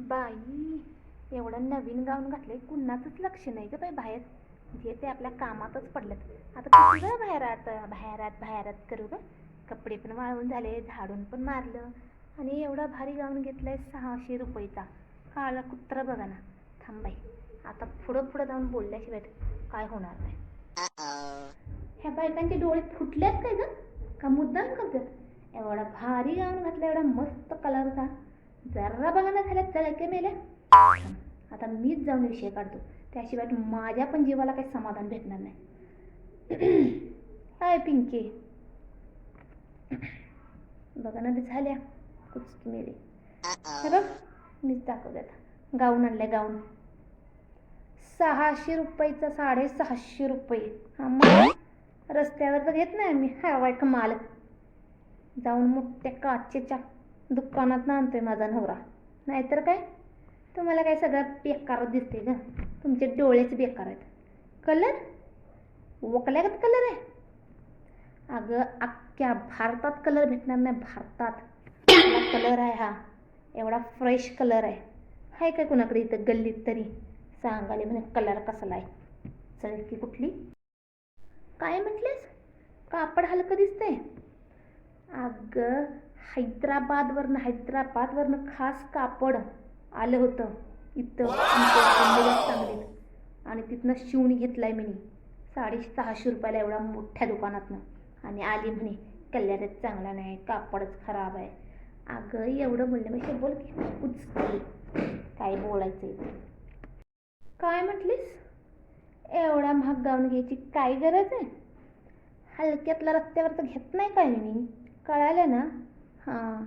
बाई एवढं नवीन गाऊन घातलंय कुणाचंच लक्ष नाही ग बाई बाहेर. जे ते आपल्या कामातच पडलेत. आता किती वेळ बाहेर आता बाहेरात बाहेरात करू ग? कपडे पण वाळवून झाले झाडून पण मारलं. आणि एवढा भारी गाऊन घेतलाय सहाशे रुपयेचा. काळा कुत्रा बघा ना. थांबाई आता पुढं पुढं जाऊन बोलल्याशिवाय काय होणार नाही. ह्या बायकांचे डोळे फुटलेत काय ग? का मुद्दाम करतात? एवढा भारी गाऊन घातला एवढा मस्त कलरचा. जरा बघा ना झाल्या चळके मेल्या. आता मीच जाऊन विषय काढतो. त्याशिवाय माझ्या पण जीवाला काही समाधान भेटणार नाही. काय पिंकी. बघा ना झाल्या. कुचकी मेले. हे बघ मीच दाखवते आता. गाऊन आणलाय गाऊन. सहाशे रुपयाचा साडे सहाशे रुपये. हा मग रस्त्यावर तर घेत नाही आम्ही. हवाय कमाल जाऊन मोठ्या काचेच्या दुकानात आणतोय माझा नवरा. नाहीतर काय? तुम्हाला काय सगळं बेकार दिसते ग. तुमचे डोळेच बेकार आहेत. कलर वकल्यागत कलर आहे. अगं अख्ख्या भारतात कलर भेटणार नाही. भारतात कलर आहे हा. एवढा फ्रेश कलर आहे. हाय काय कुणाकडे इथं गल्लीत तरी? सांगाले म्हणे कलर कसला आहे? चल की कुठली? काय म्हटलेस? कापड हलकं दिसतंय. अगं हैदराबादवरनं हैदराबादवरनं खास कापड आलं होतं. इथं सांगलीत आणि तिथनं शिवून घेतलाय मी साडे सहाशे रुपयाला एवढा मोठ्या दुकानातनं. आणि आली म्हणे कल्याणच चांगला नाही कापडच खराब आहे. अगं एवढं बोलण्यापेक्षा बोल की उचकी. काय बोलायचं आहे काय म्हटलीस? एवढा महाग गाऊन घ्यायची काय गरज आहे? हलक्यातला रस्त्यावर तर घेत नाही काय मी कळालं ना? हां.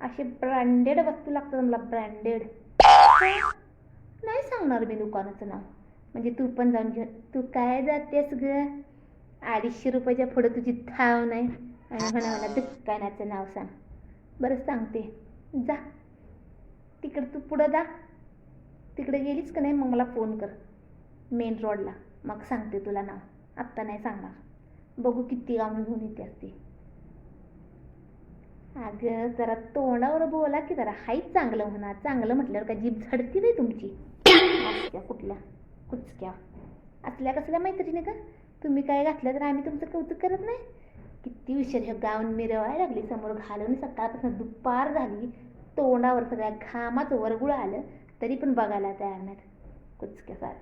असे ब्रँडेड वस्तू लागतात मला ब्रँडेड नाही सांगणार मी दुकानाचं नाव. म्हणजे तू पण जाऊन घे तू काय जातेस ग? अडीचशे रुपयाच्या पुढं तुझी थाव नाही. आणि म्हणा मला दुकानाचं नाव सांग. बरं सांगते. जा. तिकडं तू पुढं जा. तिकडे गेलीच का नाही मग मला फोन कर. मेन रोडला. मग सांगते तुला नाव. आत्ता नाही सांगणार. बघू किती गावून घेऊन येते असते. अगं जरा तोंडावर बोला की जरा. हाईच चांगलं म्हणा. चांगलं म्हटल्यावर का जीभ झडती नाही तुमची. असल्या कुठल्या? कुचक्या. असल्या कसल्या मैत्रिणी का तुम्ही काय घातलं तर आम्ही तुमचं कौतुक करत नाही? किती विषय हे गाऊन मिरवायला लागली. समोर घालून सकाळपासून दुपार झाली. तोंडावर सगळ्या घामाचं वरगुळ आलं. तरी पण बघायला तयार नाहीत. कुचक्या सार.